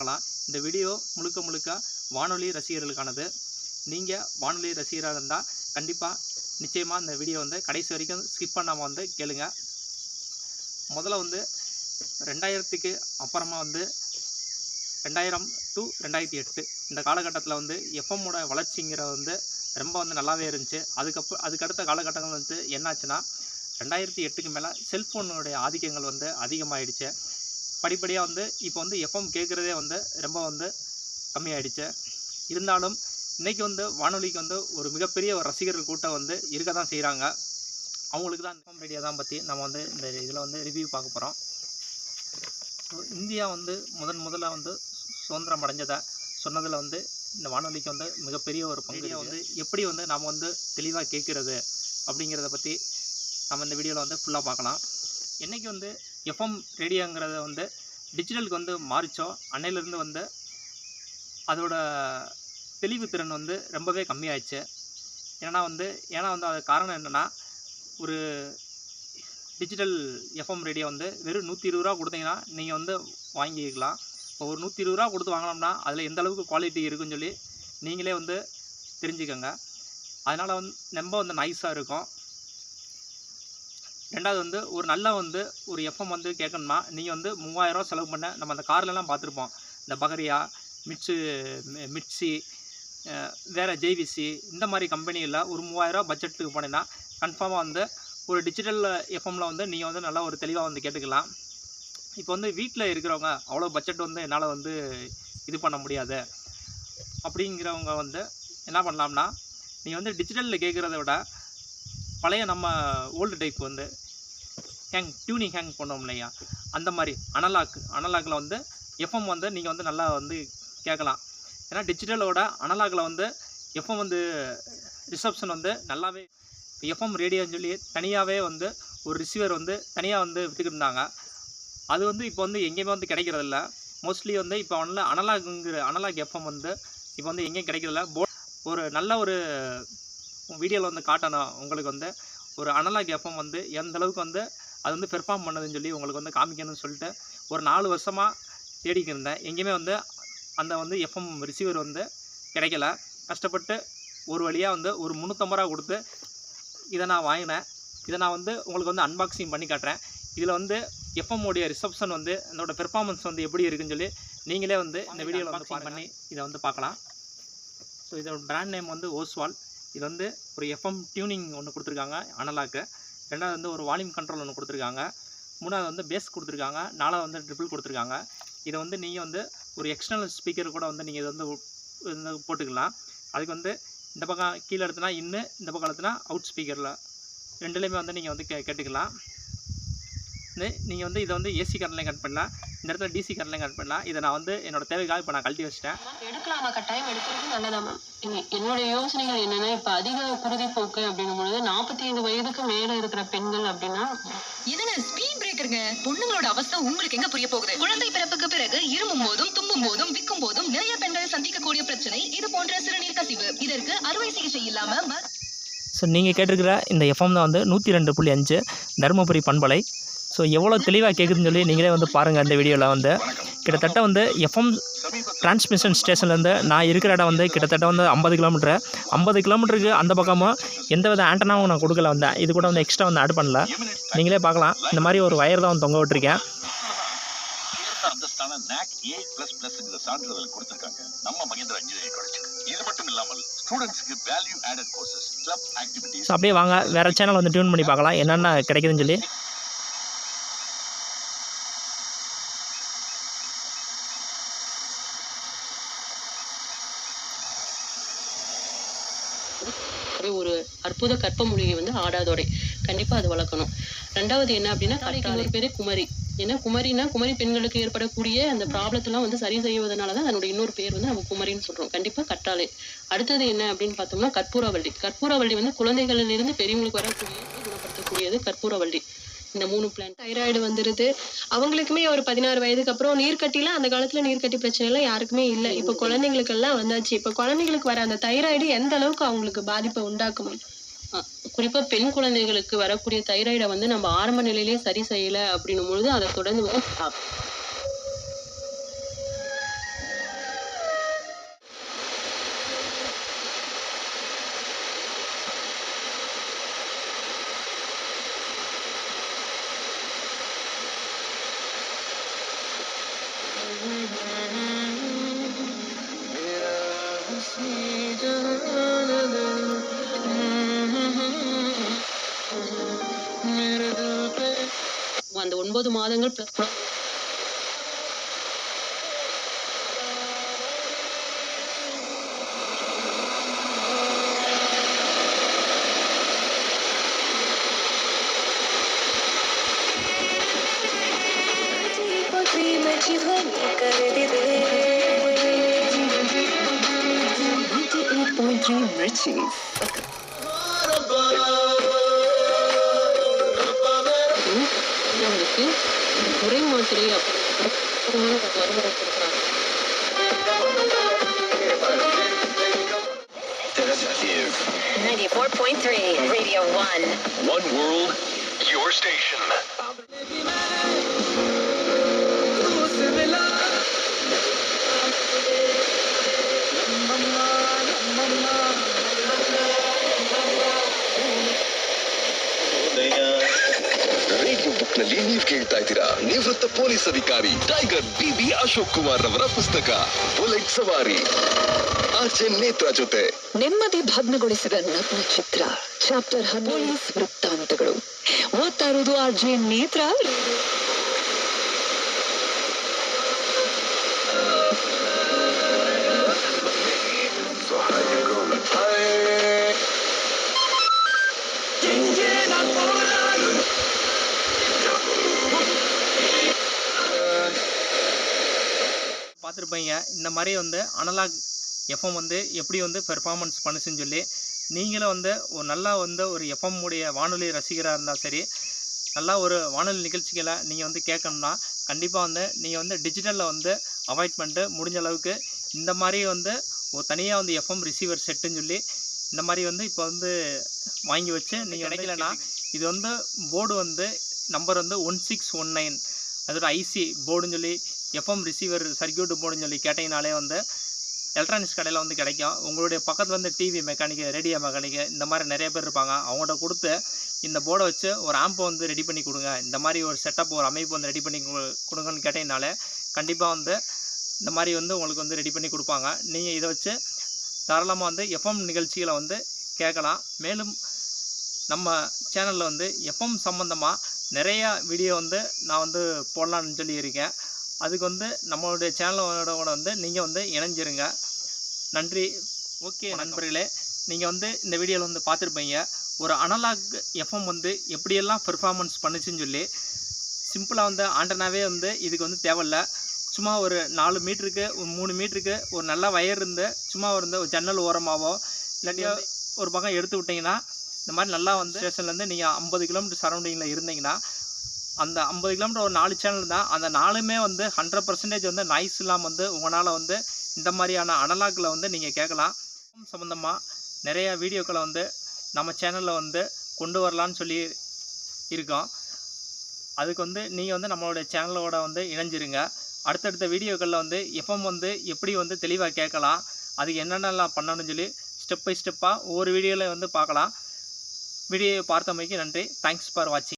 பார்க்கலாம். இந்த வீடியோ முழுக்க முழுக்க வானொலி ரசிகர்களுக்கானது. நீங்கள் வானொலி ரசிகராக இருந்தால் கண்டிப்பாக நிச்சயமாக இந்த வீடியோ வந்து கடைசி வரைக்கும் ஸ்கிப் பண்ணாமல் வந்து கேளுங்க. முதல்ல வந்து ரெண்டாயிரத்துக்கு அப்புறமா வந்து ரெண்டாயிரம் டு ரெண்டாயிரத்தி எட்டு இந்த காலகட்டத்தில் வந்து எஃப்எம்மோட வளர்ச்சிங்கிறது வந்து ரொம்ப வந்து நல்லாவே இருந்துச்சு. அதுக்கப்புறம் அதுக்கடுத்த காலகட்டங்கள் வந்து என்னாச்சுன்னா ரெண்டாயிரத்தி எட்டுக்கு மேலே செல்ஃபோனுடைய ஆதிக்கங்கள் வந்து அதிகமாகிடுச்சு படிப்படியாக வந்து இப்போ வந்து எஃப்எம் கேட்குறதே வந்து ரொம்ப வந்து கம்மியாயிடுச்சு. இருந்தாலும் இன்றைக்கி வந்து வானொலிக்கு வந்து ஒரு மிகப்பெரிய ஒரு ரசிகர்கள் கூட்டம் வந்து இருக்க தான் செய்கிறாங்க அவங்களுக்கு தான் எஃப்எம் ரேடியோ தான் பற்றி நம்ம வந்து இந்த இதில் வந்து ரிவ்யூ பார்க்க போகிறோம் ஸோ இந்தியா வந்து முதன் முதல்ல வந்து சுதந்திரம் அடைஞ்சதை சொன்னதில் வந்து இந்த வானொலிக்கு வந்து மிகப்பெரிய ஒரு பங்கு வந்து எப்படி வந்து நாம் வந்து தெளிவாக கேட்குறது அப்படிங்கிறத பற்றி நம்ம இந்த வீடியோவில் வந்து ஃபுல்லாக பார்க்கலாம். என்றைக்கு வந்து எஃப்எம் ரேடியோங்கிறத வந்து டிஜிட்டலுக்கு வந்து மாறிச்சோ அன்னையிலேருந்து வந்து அதோட தெளிவுத்திறன் வந்து ரொம்பவே கம்மியாயிடுச்சு. ஏன்னா வந்து ஏன்னா வந்து அது காரணம் என்னென்னா ஒரு டிஜிட்டல் எஃப்எம் ரேடியோ வந்து வெறும் நூற்றி இருபது ரூபா கொடுத்தீங்கன்னா நீங்கள் வந்து வாங்கிக்கலாம். இப்போ ஒரு நூற்றி இருபது ரூபா கொடுத்து வாங்கினோம்னா அதில் எந்த அளவுக்கு குவாலிட்டி இருக்குன்னு சொல்லி நீங்களே வந்து தெரிஞ்சுக்கோங்க. அதனால் வந்து ரொம்ப வந்து நைஸாக இருக்கும். ரெண்டாவது வந்து ஒரு நல்ல வந்து ஒரு எஃப்எம் வந்து கேட்கணும்னா நீங்கள் வந்து மூவாயிரரூவா செலவு பண்ண நம்ம அந்த கார்லலாம் பார்த்துருப்போம். இந்த பகரியா மிட்ஸு மிட்ஸி வேறு ஜேவிசி இந்த மாதிரி கம்பெனியில் ஒரு மூவாயிரரூவா பட்ஜெட்டுக்கு போனீங்கன்னா கன்ஃபார்மாக வந்து ஒரு டிஜிட்டல் எஃப்எம்மில் வந்து நீங்கள் வந்து நல்லா ஒரு தெளிவாக வந்து கேட்டுக்கலாம். இப்போ வந்து வீட்டில் இருக்கிறவங்க அவ்வளோ பட்ஜெட் வந்து என்னால் வந்து இது பண்ண முடியாது. அப்படிங்கிறவங்க வந்து என்ன பண்ணலாம்னா நீங்கள் வந்து டிஜிட்டலில் கேட்குறத விட பழைய நம்ம ஓல்டு டைப் வந்து ஹேங் டியூனிங் ஹேங் பண்ணோம் இல்லையா? அந்த மாதிரி அனலாக் அனலாகில் வந்து எஃப்எம் வந்து நீங்கள் வந்து நல்லா வந்து கேட்கலாம். ஏன்னா டிஜிட்டலோட அனலாகில் வந்து எஃப்எம் வந்து ரிசப்ஷன் வந்து நல்லாவே எஃப்எம் ரேடியோன்னு சொல்லி தனியாகவே வந்து ஒரு ரிசீவர் வந்து தனியாக வந்து விற்றுக்கிட்டு இருந்தாங்க. அது வந்து இப்போ வந்து எங்கேயுமே வந்து கிடைக்கிறதில்ல மோஸ்ட்லி வந்து இப்போ ஒன்றில் அனலாகுங்கிற அனலாக் எஃப்எம் வந்து இப்போ வந்து எங்கேயும் கிடைக்கிறதில்ல போ ஒரு நல்ல ஒரு வீடியோவில் வந்து காட்டணும். உங்களுக்கு வந்து ஒரு அனலாக் எஃப்எம் வந்து எந்த அளவுக்கு வந்து அது வந்து பெர்ஃபார்ம் பண்ணுதுன்னு சொல்லி உங்களுக்கு வந்து காமிக்கணும்னு சொல்லிட்டு ஒரு நாலு வருஷமாக தேடிக்கிட்டு இருந்தேன். எங்கேயுமே வந்து அந்த வந்து எஃப்எம் ரிசீவர் வந்து கிடைக்கல. கஷ்டப்பட்டு ஒரு வழியாக வந்து ஒரு முந்நூற்றம்பது ரூபா கொடுத்து இதை நான் வாங்கினேன். இதை நான் வந்து உங்களுக்கு வந்து அன்பாக்சிங் பண்ணி காட்டுறேன். இதில் வந்து எஃப்எம் உடைய ரிசப்ஷன் வந்து அதோட பெர்ஃபார்மன்ஸ் வந்து எப்படி இருக்குன்னு சொல்லி நீங்களே வந்து இந்த வீடியோவில் வந்து பண்ணி இதை வந்து பார்க்கலாம். ஸோ இதோட பிராண்ட் நேம் வந்து ஓஸ்வால் இது வந்து ஒரு எஃப்எம் டியூனிங் ஒன்று கொடுத்துருக்காங்க அனலாக்கு ரெண்டாவது வந்து ஒரு வால்யூம் கண்ட்ரோல் ஒன்று கொடுத்துருக்காங்க. மூணாவது வந்து பேஸ் கொடுத்துருக்காங்க. நாலாவது வந்து ட்ரிபிள் கொடுத்துருக்காங்க. இதை வந்து நீங்கள் வந்து ஒரு எக்ஸ்டர்னல் ஸ்பீக்கர் கூட வந்து நீங்கள் இதை வந்து போட்டுக்கலாம். அதுக்கு வந்து இந்த பக்கம் கீழே எடுத்துனா இன்னு இந்த பக்கம் எடுத்துனா அவுட் ஸ்பீக்கரில் ரெண்டுலேயுமே வந்து நீங்கள் வந்து கே கேட்டுக்கலாம். நீங்கள் வந்து இதை வந்து ஏசி கரண்ட்லையும் கட் பண்ணலாம். இந்த இடத்துல டிசி கரண்ட்லையும் கட் பண்ணலாம். இதை நான் வந்து என்னோட தேவைக்காக இப்போ நான் கழட்டி வச்சிட்டேன். எடுக்கலாமா? கட்டாயம் எடுக்கிறது நல்லதா மேம்? என்னோட யோசனைகள் என்னன்னா இப்ப அதிக குருதி போக்கு அப்படின்னும் பொழுது நாற்பத்தி ஐந்து வயதுக்கு மேல இருக்கிற பெண்கள் அப்படின்னா இதுங்க ஸ்பீட் பிரேக்கருங்க பொண்ணுங்களோட அவஸ்தை உங்களுக்கு எங்க புரிய போகுது? குழந்தை பிறப்புக்கு பிறகு இருமும் போதும் தும்பும் போதும் விக்கும் போதும் நிறைய பெண்கள் சந்திக்கக்கூடிய பிரச்சனை இது போன்ற சிறுநீர் கசிவு. இதற்கு அறுவை சிகிச்சை இல்லாம ஸோ நீங்கள் கேட்டிருக்கிற இந்த எஃப்எம் தான் வந்து நூற்றி ரெண்டு புள்ளி அஞ்சு தருமபுரி பண்பலை. ஸோ எவ்வளோ தெளிவாக கேட்குதுன்னு சொல்லி நீங்களே வந்து பாருங்கள் அந்த வீடியோவில் வந்து. கிட்டத்தட்ட வந்து எஃப்எம் டிரான்ஸ்மிஷன் ஸ்டேஷன்லேருந்து நான் இருக்கிற இடம் வந்து கிட்டத்தட்ட வந்து ஐம்பது கிலோமீட்டர் ஐம்பது கிலோமீட்டருக்கு அந்த பக்கமும் எந்த வித ஆண்டனாவும் நான் கொடுக்கல வந்தேன். இது கூட வந்து எக்ஸ்ட்ரா வந்து ஆட் பண்ணல. நீங்களே பார்க்கலாம். இந்த மாதிரி ஒரு வயர் தான் வந்து தொங்க விட்டுருக்கேன். அந்தஸ்தான நாக் ஏ பிளஸ் பிளஸ்ங்கிற சான்றிதழ் கொடுத்திருக்காங்க நம்ம மகேந்திரா இன்ஜினியரிங் காலேஜுக்கு இது மட்டும் இல்லாமல் ஸ்டூடெண்ட்ஸ்க்கு value added courses club activities so அப்படியே வாங்க. வேறு சேனல் வந்து டியூன் பண்ணி பார்க்கலாம். என்னென்ன கிடைக்குதுன்னு சொல்லி ஒரே ஒரு அற்புத கற்ப மொழியை வந்து ஆடாதோடை. கண்டிப்பா அது வளர்க்கணும். ரெண்டாவது என்ன அப்படின்னா கடைக்கு பேர் பேரு குமரி. ஏன்னா குமரினா குமரி பெண்களுக்கு ஏற்படக்கூடிய அந்த ப்ராப்ளத்தெல்லாம் வந்து சரி செய்வதனால தான் அதனுடைய இன்னொரு பேர் வந்து நம்ம குமரின்னு சொல்றோம். கண்டிப்பா கற்றாழை அடுத்தது என்ன அப்படின்னு பார்த்தோம்னா கற்பூரவள்ளி. கற்பூரவள்ளி வந்து குழந்தைகளிலிருந்து பெரியவங்களுக்கு வரக்கூடிய குணப்படுத்தக்கூடியது கற்பூரவள்ளி. இந்த மூணு பிளான் தைராய்டு வந்துருது. அவங்களுக்குமே ஒரு பதினாறு வயதுக்கு அப்புறம் நீர்க்கட்டிலாம் அந்த காலத்துல நீர்க்கட்டி பிரச்சனை எல்லாம் யாருக்குமே இல்லை. இப்போ குழந்தைங்களுக்கு எல்லாம் வந்தாச்சு. இப்போ குழந்தைங்களுக்கு வர அந்த தைராய்டு எந்த அளவுக்கு அவங்களுக்கு பாதிப்பை உண்டாக்குமா? அஹ் குறிப்பா பெண் குழந்தைகளுக்கு வரக்கூடிய தைராய்டை வந்து நம்ம ஆரம்ப நிலையிலேயே சரி செய்யல அப்படின்னும் பொழுது அதை தொடர்ந்து அந்த ஒன்பது மாதங்கள் plus அவங்களுக்கு குறை மாத்திரை அப்படின்னு மருந்து கொடுக்குறாங்க This is 94.3 Radio 1. One World, your station. ನಲ್ಲಿ ನೀವು ಕೇಳ್ತಾ ಇದ್ದೀರಾ? ನಿವೃತ್ತ ಪೊಲೀಸ್ ಅಧಿಕಾರಿ ಟೈಗರ್ ಬಿಬಿ ಅಶೋಕ್ ಕುಮಾರ್ ರವರ ಪುಸ್ತಕ, ಬುಲೆಟ್ ಸವಾರಿ. ಆರ್ಜೆ ನೇತ್ರ ಜೊತೆ. ನೆಮ್ಮದಿ ಭಗ್ನಗೊಳಿಸಿದ ನಗ್ನ ಚಿತ್ರ, ಚಾಪ್ಟರ್ ಪೊಲೀಸ್ ವೃತ್ತಾಂತಗಳು. ಓದ್ತಾ ಇರೋದು ಆರ್ಜೆ ನೇತ್ರ. பார்த்துருப்பீங்க. இந்த மாதிரி வந்து அனலாக் எஃப்எம் வந்து எப்படி வந்து பெர்ஃபார்மன்ஸ் பண்ணுச்சுன்னு சொல்லி நீங்களும் வந்து ஒரு நல்லா வந்து ஒரு எஃப்எம் உடைய வானொலி ரசிகராக இருந்தால் சரி நல்லா ஒரு வானொலி நிகழ்ச்சிகளை நீங்கள் வந்து கேட்கணும்னா கண்டிப்பாக வந்து நீங்கள் வந்து டிஜிட்டலில் வந்து அவாய்ட் பண்ணிட்டு முடிஞ்ச அளவுக்கு இந்த மாதிரி வந்து ஒரு தனியாக வந்து எஃப்எம் ரிசீவர் செட்டுன்னு சொல்லி இந்த மாதிரி வந்து இப்போ வந்து வாங்கி வச்சு நீங்கள் கிடைக்கலனா? இது வந்து போர்டு வந்து நம்பர் வந்து ஒன் சிக்ஸ் ஒன் நைன் அதோட ஐசி போர்டுன்னு சொல்லி எஃப்எம் ரிசீவர் சர்க்கியூட் போடுன்னு சொல்லி கேட்டிங்கனாலே வந்து எலக்ட்ரானிக்ஸ் கடையில் வந்து கிடைக்கும். உங்களுடைய பக்கத்தில் வந்து டிவி மெக்கானிக்கு ரேடியோ மெக்கானிக்கு இந்த மாதிரி நிறைய பேர் இருப்பாங்க. அவங்கள்ட்ட கொடுத்து இந்த போர்டை வச்சு ஒரு ஆம்பை வந்து ரெடி பண்ணி கொடுங்க. இந்த மாதிரி ஒரு செட்டப் ஒரு அமைப்பு வந்து ரெடி பண்ணி கொடு- கொடுங்கன்னு கேட்டீங்கனாலே கண்டிப்பாக வந்து இந்த மாதிரி வந்து உங்களுக்கு வந்து ரெடி பண்ணி கொடுப்பாங்க. நீங்கள் இதை வச்சு தாராளமாக வந்து எஃப்எம் நிகழ்ச்சிகளை வந்து கேட்கலாம். மேலும் நம்ம சேனலில் வந்து எஃப்எம் சம்மந்தமாக நிறையா வீடியோ வந்து நான் வந்து போடலான்னு சொல்லி இருக்கேன் அதுக்கு வந்து நம்மளுடைய சேனலோட வந்து நீங்கள் வந்து இணைஞ்சிருங்க. நன்றி. ஓகே நண்பர்களே நீங்கள் வந்து இந்த வீடியோவில் வந்து பார்த்துருப்பீங்க. ஒரு அனலாக் எஃப்எம் வந்து எப்படியெல்லாம் பெர்ஃபார்மன்ஸ் பண்ணுச்சுன்னு சொல்லி சிம்பிளாக வந்து ஆண்டனாவே வந்து இதுக்கு வந்து தேவையில்ல. சும்மா ஒரு நாலு மீட்டருக்கு ஒரு மூணு மீட்டருக்கு ஒரு நல்ல வயர் இருந்து சும்மா ஒரு இந்த ஒரு ஜன்னல் ஓரமாவோ இல்லாட்டி ஒரு பக்கம் எடுத்து விட்டிங்கன்னா இந்த மாதிரி நல்லா வந்து ஸ்டேஷன்லேருந்து நீங்கள் ஐம்பது கிலோமீட்டர் சரௌண்டிங்கில் இருந்தீங்கன்னா அந்த ஐம்பது கிலோமீட்டர் ஒரு நாலு சேனல் தான். அந்த நாலுமே வந்து ஹண்ட்ரட் பர்சன்டேஜ் வந்து நாய்ஸ் இல்லாமல் வந்து உங்களால் வந்து இந்த மாதிரியான அனலாக்கில் வந்து நீங்கள் கேட்கலாம். சம்மந்தமாக நிறையா வீடியோக்களை வந்து நம்ம சேனலில் வந்து கொண்டு வரலான்னு சொல்லி இருக்கோம். அதுக்கு வந்து நீங்கள் வந்து நம்மளுடைய சேனலோட வந்து இணைஞ்சிருங்க. அடுத்தடுத்த வீடியோக்களில் வந்து எஃப்எம் வந்து எப்படி வந்து தெளிவாக கேட்கலாம் அதுக்கு என்னென்னலாம் பண்ணணும்னு சொல்லி ஸ்டெப் பை ஸ்டெப்பாக ஒவ்வொரு வீடியோவில் வந்து பார்க்கலாம். வீடியோவை பார்த்தமைக்கு நன்றி. தேங்க்ஸ் ஃபார் வாட்சிங்